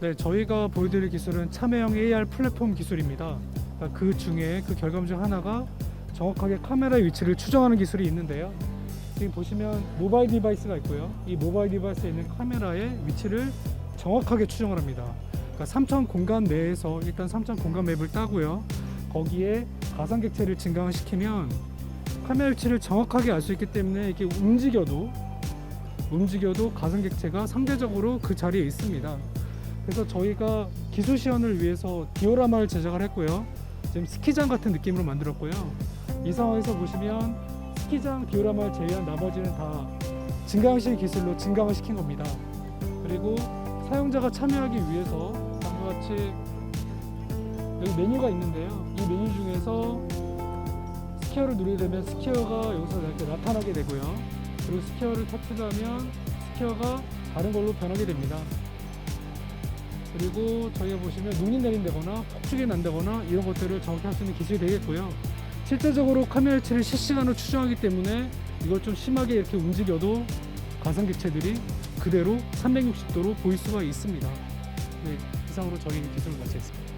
네, 저희가 보여드릴 기술은 참여형 AR 플랫폼 기술입니다. 그러니까 그 중에 그 결과물 중 하나가 정확하게 카메라의 위치를 추정하는 기술이 있는데요. 지금 보시면 모바일 디바이스가 있고요. 이 모바일 디바이스에 있는 카메라의 위치를 정확하게 추정을 합니다. 그러니까 3천 공간 내에서 일단 3천 공간 맵을 따고요. 거기에 가상 객체를 증강시키면 카메라 위치를 정확하게 알 수 있기 때문에 이게 움직여도 움직여도 가상 객체가 상대적으로 그 자리에 있습니다. 그래서 저희가 기술 시연을 위해서 디오라마를 제작을 했고요. 지금 스키장 같은 느낌으로 만들었고요. 이 상황에서 보시면 스키장 디오라마를 제외한 나머지는 다 증강식 기술로 증강을 시킨 겁니다. 그리고 사용자가 참여하기 위해서 다음과 같이 여기 메뉴가 있는데요. 이 메뉴 중에서 스퀘어를 누르게 되면 스퀘어가 여기서 이렇게 나타나게 되고요. 그리고 스퀘어를 터치하면 스퀘어가 다른 걸로 변하게 됩니다. 그리고 저희가 보시면 눈이 내린다거나 폭죽이 난다거나 이런 것들을 정확히 할 수 있는 기술이 되겠고요. 실제적으로 카메라 위치를 실시간으로 추정하기 때문에 이걸 좀 심하게 이렇게 움직여도 가상 객체들이 그대로 360도로 보일 수가 있습니다. 네, 이상으로 저희 기술을 마치겠습니다.